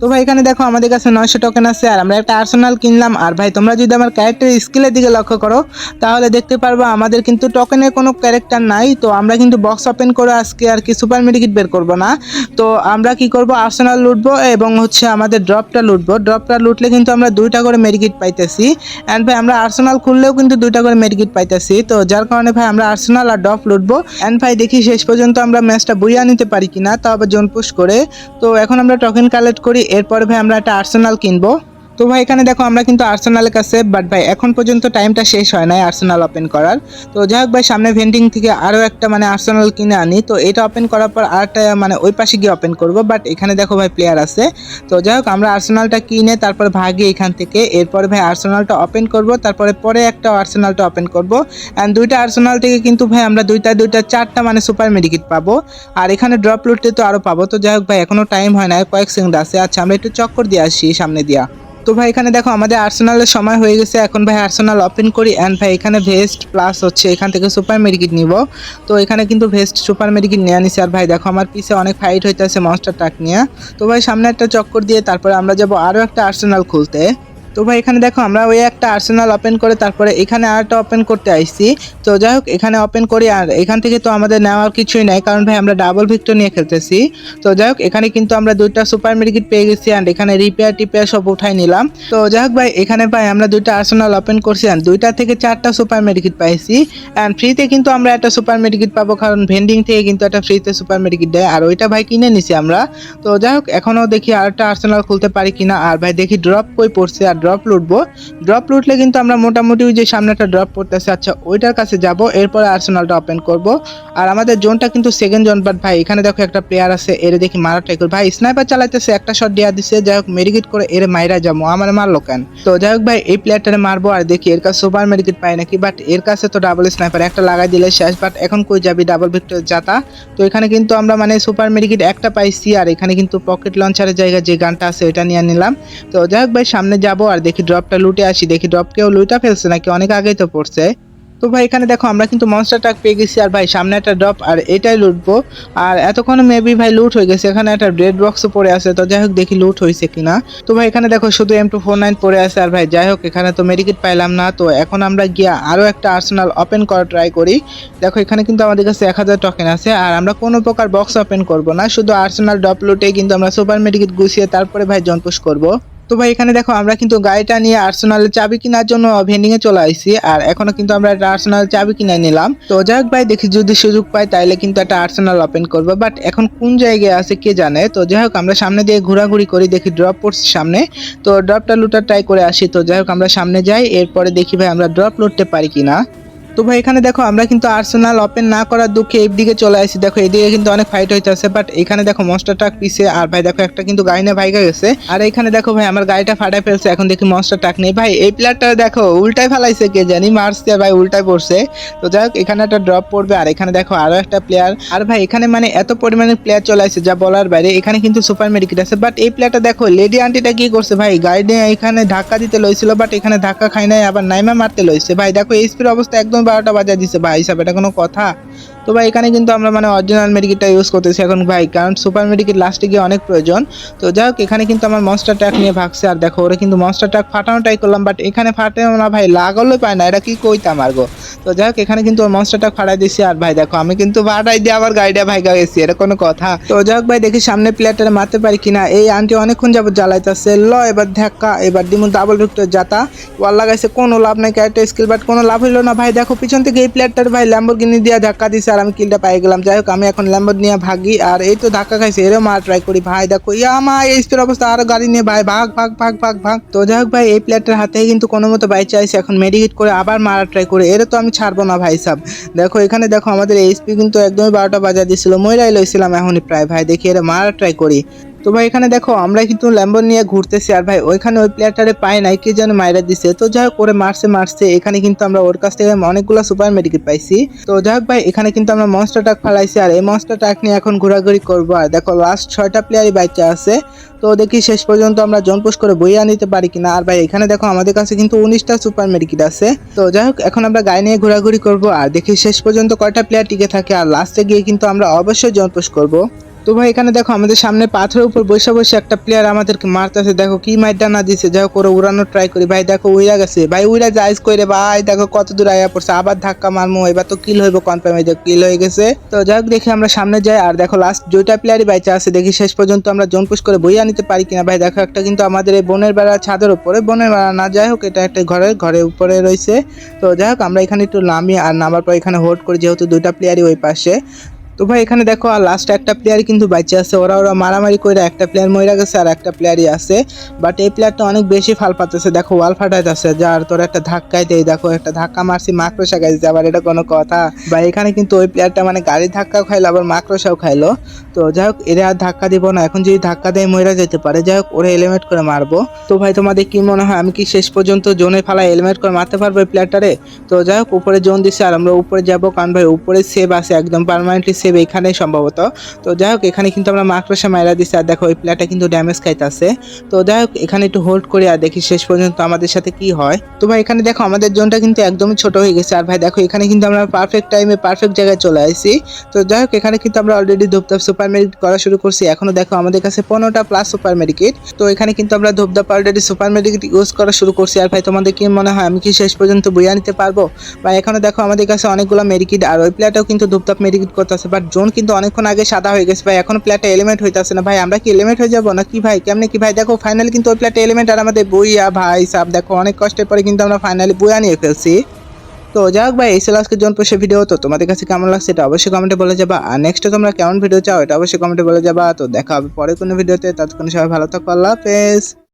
তো ভাই এখানে দেখো, আমাদের কাছে নয়শো টোকেন আছে, আর আমরা একটা আর্সেনাল কিনলাম। আর ভাই, তোমরা যদি আমার ক্যারেক্টার স্কিলের দিকে লক্ষ্য করো, তাহলে দেখতে পারব আমাদের কিন্তু টোকেনের কোনো ক্যারেক্টার নাই। তো আমরা কিন্তু বক্স ওপেন করে আজকে আর কি সুপার মেডিকিট বের করব না। তো আমরা কি করব? আর্সেনাল লুটবো এবং হচ্ছে আমাদের ড্রপটা লুটবো। ড্রপটা লুটলে কিন্তু আমরা দুইটা করে মেডিকিট পাইতেছি। অ্যান্ড ভাই, আমরা আর্সেনাল খুললেও কিন্তু দুইটা করে মেডিকিট পাইতেছি। তো যার কারণে ভাই, আমরা আর্সেনাল আর ড্রপ লুটবো। অ্যান্ড ভাই, দেখি শেষ পর্যন্ত আমরা ম্যাচটা বইয়া নিতে পারি কিনা, তাও আবার জোন পুশ করে। তো এখন আমরা টোকেন কালেক্ট করি এরপরে ভাই আমরা একটা আর্সেনাল কিনবো। তো ভাই, এখানে দেখো আমরা কিন্তু আর্সেনালের কাছে বাট ভাই, এখন পর্যন্ত টাইমটা শেষ হয় নাই আর্সেনাল ওপেন করার। তো যাই হোক ভাই, সামনে ভেন্ডিং থেকে আরও একটা মানে আর্সেনাল কিনে আনি। তো এটা ওপেন করার পর আরেকটা মানে ওই পাশে গিয়ে ওপেন করব বাট এখানে দেখো ভাই প্লেয়ার আছে। তো যাই হোক, আমরা আর্সেনালটা কিনে তারপর ভাগি এখান থেকে। এরপরে ভাই আর্সেনালটা ওপেন করব, তারপরে পরে একটা আর্সেনালটা ওপেন করব। অ্যান্ড দুইটা আর্সেনাল থেকে কিন্তু ভাই, আমরা দুইটা দুইটা, চারটা মানে সুপার মেডিকিট পাবো। আর এখানে ড্রপ লুটতে তো আরও পাবো। তো যাই হোক ভাই এখনও টাইম হয় না কয়েক সেকেন্ড আছে। আচ্ছা আমরা একটু চক্কর দিয়ে আসি সামনে দিয়া। তো ভাই, এখানে দেখো আমাদের আর্সেনালের সময় হয়ে গেছে। এখন ভাই আর্সেনাল ওপেন করি। অ্যান্ড ভাই, এখানে ভেস্ট প্লাস হচ্ছে, এখান থেকে সুপার মেডিকিট নিব। তো এখানে কিন্তু ভেস্ট সুপার মেডিকিট নিয়ে নিছি আর ভাই, দেখো আমার পিছে অনেক ফাইট হইতেছে মনস্টার ট্রাক নিয়ে। তো ভাই, সামনে একটা চক্কর দিয়ে তারপরে আমরা যাব আরও একটা আর্সেনাল খুলতে। তো ভাই, এখানে দেখো, আমরা ওই একটা আর্সেনাল ওপেন করে তারপরে এখানে আরেকটা ওপেন করতে আইছি তো যাই হোক, এখানে ওপেন করি আর এখান থেকে তো আমাদের নেওয়ার কিছুই নাই, কারণ ভাই, আমরা ডাবল ভিক্টর নিয়ে খেলতেছি। তো যাই হোক, এখানে কিন্তু আমরা দুইটা সুপার মেডিকিট পেয়ে গেছি অ্যান্ড এখানে রিপেয়ার টিপেয়ার সব উঠাই নিলাম। তো যাই হোক ভাই, এখানে ভাই, আমরা দুইটা আর্সেনাল ওপেন করছি অ্যান্ড দুইটা থেকে চারটা সুপার মেডিকিট পাইছি। অ্যান্ড ফ্রিতে কিন্তু আমরা একটা সুপার মেডিকিট পাবো, কারণ ভেন্ডিং থেকে কিন্তু একটা ফ্রিতে সুপার মেডিকিট দেয়। আর ওইটা ভাই কিনে নিছি আমরা। তো যাই হোক এখনও দেখি আরেকটা আর্সেনাল খুলতে পারি কিনা। আর ভাই, দেখি ড্রপ কই পড়ছে। আর ড্রপ লুটবো ড্রপ লুটলে কিন্তু আমরা মোটামুটি ওই যে সামনে একটা ড্রপ পড়তেছে আচ্ছা ওইটার কাছে যাব, এরপরে আর্সেনালটা ওপেন করব। আর আমাদের জোনটা কিন্তু সেকেন্ড জোন বাট ভাই, এখানে দেখো একটা প্লেয়ার আছে, এর দেখি মারা ট্রাই ভাই স্নাইপার চালাইতেছে, একটা শট দেওয়া দিছে, যাই হোক মেডিকেট করে এর মাইরা যাব। আমার মারলো কেন? তো যাই হোক ভাই, এই প্লেয়ারটারে মারবো, আর দেখি এর কাছে সুপার মেডিকেট পাই নাকি বাট এর কাছে তো ডাবল স্নাইপার একটা লাগাই দিলে শেষ বাট এখন কই যাবি ডাবল ভিক্টর যাতা? তো এখানে কিন্তু আমরা মানে সুপার মেডিকেট একটা পাইছি, আর এখানে কিন্তু পকেট লঞ্চারের জায়গায় যে গানটা আছে, ওইটা নিয়ে নিলাম। তো যাই হোক ভাই, সামনে যাব, আর দেখি ড্রপটা লুটে আসি, দেখি ড্রপ কেউ লুইটা ফেলছে নাকি? অনেক আগেই তো পড়ছে। তো ভাই, এখানে দেখো, আমরা কিন্তু মনস্টার ট্রাক পেয়ে গেছি। আর ভাই, সামনে একটা ড্রপ আর এটাই লুটবো। আর এতক্ষণ মেবি ভাই লুট হয়ে গেছে। এখানে একটা রেড বক্সও পড়ে আছে। তো যাই হোক, দেখি লুট হয়েছে কিনা। তো ভাই, এখানে দেখো, শুধু এম টু ফোর নাইন পড়ে আছে। আর ভাই, যাই হোক, এখানে তো মেডিকেট পাইলাম না। তো এখন আমরা গিয়া আরও একটা আর্সেনাল ওপেন করা ট্রাই করি। দেখো, এখানে কিন্তু আমাদের কাছে এক হাজার টকেন আছে। আর আমরা কোনো প্রকার বক্স ওপেন করব না। শুধু আর্সেনাল ড্রপ লুটে কিন্তু আমরা সুপার মেডিকেট গুছিয়ে তারপরে ভাই জনপুশ করব। তো ভাই, এখানে দেখো, আমরা কিন্তু গাড়িটা নিয়ে আর্সেনালের চাবি কেনার জন্য ভেন্ডিং এ চলে আসছি। আর এখনও কিন্তু আমরা একটা আর্সেনালের চাবি কিনে নিলাম। তো যাই হোক ভাই, দেখি যদি সুযোগ পাই, তাইলে কিন্তু একটা আর্সেনাল ওপেন করব। বাট এখন কোন জায়গায় আছে কে জানে? তো যাই হোক, আমরা সামনে দিয়ে ঘোরাঘুরি করি, দেখি ড্রপ পড়ছে সামনে। তো ড্রপটা লুটার ট্রাই করে আসি। তো যাই হোক, আমরা সামনে যাই, এরপরে দেখি ভাই, আমরা ড্রপ লুটতে পারি কিনা। তো ভাই, এখানে দেখো, আমরা কিন্তু আর্সেনাল ওপেন না করার দুঃখে এই দিকে চলে আসি। দেখো, এদিকে কিন্তু অনেক ফাইট হইতেছে বাট এখানে দেখো মনস্টার ট্রাক পিছে। আর ভাই, দেখো, একটা কিন্তু গাড়ি নিয়ে ভাইগা গেছে। আর এখানে দেখো ভাই, আমার গাড়িটা ফাটাই ফেলছে, এখন দেখি মনস্টার ট্রাক নেই। ভাই, এই প্লেয়ারটা দেখো উল্টাই ফেলাইছে কে জানি, মারছে ভাই উল্টাই পড়ছে। তো যাই হোক, এখানে একটা ড্রপ পড়বে, আর এখানে দেখো, আরও একটা প্লেয়ার আর ভাই, এখানে মানে এত পরিমাণে প্লেয়ার চলে আসছে যা বলার বাইরে, এখানে কিন্তু সুপার মেডিকেট আছে। বাট এই প্লেয়ারটা দেখো লেডি আন্টিটা কি করছে ভাই? গাড়ি এখানে ধাক্কা দিতে লইছিল বাট এখানে ধাক্কা খাই নাই, আবার নাইমা মারতে লইছে। ভাই, দেখো এইচপির অবস্থা একদম বারোটা বাজা দিছে ভাই হিসাবে এটা কোনো কথা? তো ভাই, এখানে কিন্তু আমরা মানে অরিজিনাল মেডিকেটটা ইউজ করতেছি। এখন ভাই, কারণ সুপার মেডিকেট লাস্টে গিয়ে অনেক প্রয়োজন। তো যাই হোক, এখানে কিন্তু আমার মনস্টার ট্র্যাক নিয়ে ভাগছে। আর দেখো, ওরা কিন্তু মনস্টার ট্র্যাক ফাটানো ট্রাই করলাম বাট এখানে ফাটে না ভাই লাগালো পায় না। এটা কি কইতাম আরগো তো যাই হোক, এখানে কিন্তু ওর মনস্টার ট্র্যাক ফাটাই দিছি। আর ভাই, দেখো, আমি কিন্তু ফাটাই দিয়ে আবার গাড়িটা ভাইগা গেছি। এটা কোনো কথা। তো যাই হোক ভাই, দেখি সামনে প্লেয়ারটা মারতে পারি কিনা। এই আন্টি অনেকক্ষণ যাবত জ্বালাইতেছে। ল, এবার ধাক্কা। এবার দিমু ডাবল ভিক্টর যাতা। ওয়াল লাগাইছে কোনো লাভ নাই ক্যারেক্টার স্কিল বাট কোনো লাভ হইল না। ভাই, দেখো, পিছন থেকে এই প্লেয়ারটার ভাই ল্যাম্বরগিনি দিয়ে ধাক্কা দিছে। আর আমি কিলটা পাই গেলাম। যাই হোক, আমি এখন ল্যাম্বর নিয়ে ভাগি, আর এই তো ধাক্কা খাইছে। এরও মার ট্রাই করি। ভাই, দেখো, ইয়া মা, এই স্টোর অবস্থা। আরও গাড়ি নিয়ে, ভাই, ভাগ ভাগ ভাগ ভাগ ভাগ। তো যাই হোক, ভাই, এই প্লেয়ারটার হাতে কিন্তু কোনো মতো বাই চাইছে এখন মেডিকেট করে আবার মারা ট্রাই করে। এর তো আমি ছাড়বো না, ভাই সাব। দেখো, এখানে দেখো, আমাদের এইচপি কিন্তু একদমই বারোটা বাজার দিয়েছিল ময়রাই লইছিলাম এখনই প্রায়, ভাই। দেখি, এরা মারা ট্রাই করি। তো ভাই, এখানে দেখো আমরা কিন্তু ল্যাম্বর নিয়ে ঘুরতেছি। আর ভাই, ওইখানে ওই প্লেয়ারটারে পাই নাই, কে যেন মাইরা দিছে। তো যাই হোক, ওরে মারছে মারছে। এখানে কিন্তু আমরা ওর কাছ থেকে অনেকগুলো সুপার মেডিকেট পাইছি। তো যাই হোক ভাই, এখানে কিন্তু আমরা মনস্টার ট্রাক ফালাইছি। আর এই মনস্টার ট্রাক নিয়ে এখন ঘোরাঘুরি করব। আর দেখো লাস্ট ছয়টা প্লেয়ারই বাইচা আছে। তো দেখি শেষ পর্যন্ত আমরা জনপোষ করে বইয়া নিতে পারি কিনা। আর ভাই, এখানে দেখো, আমাদের কাছে কিন্তু উনিশটা সুপার মেডিকেট আছে। তো যাই হোক, এখন আমরা গায়ে নিয়ে ঘোরাঘুরি করব। আর দেখি শেষ পর্যন্ত কয়টা প্লেয়ার টিকে থাকে। আর লাস্টে গিয়ে কিন্তু আমরা অবশ্যই জনপোষ করব। তো ভাই, এখানে দেখো আমাদের সামনে পাথরের উপর বসে বসে একটা প্লেয়ার আমাদেরকে মারতেছে। দেখো কি মাইরটা না দিছে। যাই করে উড়ানোর ট্রাই করি। ভাই, দেখো, উইরা গেছে। ভাই, উইরা যাইজ করে ভাই, দেখো কত দূর আয়া পড়ছে। আবার ধাক্কা মারমো। এবার তো কিল হইব কনফার্ম এই কিল হয়ে গেছে। তো যাই হোক, দেখি আমরা সামনে যাই। আর দেখো লাস্ট দুইটা প্লেয়ারই বাইচা আছে। দেখি শেষ পর্যন্ত আমরা জোন পুশ করে বইয়া নিতে পারি কিনা। ভাই, দেখো, একটা কিন্তু আমাদের এই বনের বেড়া ছাদের উপরে। বনের বেড়া না, যাই হোক, এটা একটা ঘরের ঘরের উপরে রয়েছে তো যাই হোক, আমরা এখানে একটু নামি আর নামার পর এখানে হোল্ড করি, যেহেতু দুইটা প্লেয়ারই ওই পাশে। তো ভাই, এখানে দেখো, আর লাস্ট একটা প্লেয়ার কিন্তু বাঁচে আছে। ওরা ওরা মারামারি করে একটা প্লেয়ার মরে গেছে আর একটা প্লেয়ারই আছে। বাট এই প্লেয়ারটা অনেক বেশি ফাল পাতেছে। দেখো ওয়াল ফাটাইতেছে। যার, তোর একটা ধাক্কাই দেয় দেখো, একটা ধাক্কা মারছি মাকড়সা খাইছে আবার এটা কোনো কথা। বা এখানে কিন্তু ওই প্লেয়ারটা মানে গাড়ির ধাক্কাও খাইলো, আবার মাকড়সাও খাইলো। তো যাই হোক, এরা আর ধাক্কা দিব না। এখন যদি ধাক্কা দেয় মরে যেতে পারে। যাই হোক, ওরা এলিমেট করে মারবো। তো ভাই, তোমাদের কি মনে হয়? আমি কি শেষ পর্যন্ত জোনে ফালা এলিমেট করে মারতে পারব এই প্লেয়ারটারে তো যাই হোক, উপরে জোন দিছে আর আমরা উপরে যাব। কারণ ভাই, উপরে সেভ আছে একদম পার্মানেন্টলি সেভ এখানেই সম্ভবত। তো যাই হোক এখানে কিন্তু আমরা মাকড়সা মাইরা দিছি আর দেখো ওই প্লেয়ারটা কিন্তু ড্যামেজ খাইতেছে। তো যাই হোক এখানে একটু হোল্ড করি আর দেখি শেষ পর্যন্ত আমাদের সাথে কি হয়। তো ভাই, এখানে দেখো, আমাদের জোনটা কিন্তু একদমই ছোট হয়ে গেছে। আর ভাই, দেখো, এখানে কিন্তু আমরা পারফেক্ট টাইমে পারফেক্ট জায়গায় চলে আসি তো যাই হোক এখানে কিন্তু আমরা অলরেডি ধূপধাপ সুপার মেডিকেট করা শুরু করছি। এখনও দেখো, আমাদের কাছে পনেরোটা প্লাস সুপার মেডিকেট তো এখানে কিন্তু আমরা ধূপধাপ অলরেডি সুপার মেডিকেট ইউজ করা শুরু করছি। আর ভাই, তোমাদের কি মনে হয়, আমি কি শেষ পর্যন্ত বইয়া নিতে পারব? বা এখনও দেখো, আমাদের কাছে অনেকগুলো মেডিকেট আর ওই প্লেয়ারটাও কিন্তু ধূপধাপ মেডিকেট করতেছে। বাট জোন কিন্তু অনেকক্ষণ আগে সাদা হয়ে গেছে। ভাই, এখন প্লেয়ারটা এলিমেন্ট হইতেছে না। ভাই, আমরা কি এলিমেন্ট হয়ে যাব না কি ভাই, কেমনে কি? ভাই, দেখো ফাইনালি কিন্তু ওই প্লেয়ারটা এলিমেন্ট আর আমাদের বইয়া, ভাই সাব দেখো, অনেক কষ্টের পরে কিন্তু আমরা ফাইনালি বইয়া নিয়ে ফেলছি। তো যাই হোক ভাই, এই ছিল আজকে জন পোষে ভিডিও তো তোমাদের কাছে কেমন লাগছে এটা অবশ্যই কমেন্টে বলে যাবা। আর নেক্সট তোমরা কেমন ভিডিও চাও এটা অবশ্যই কমেন্টে বলে যাবা। তো দেখা হবে পরে কোনো ভিডিওতে ততক্ষণ সবাই ভালো থাকো। আল্লাহ হাফেজ।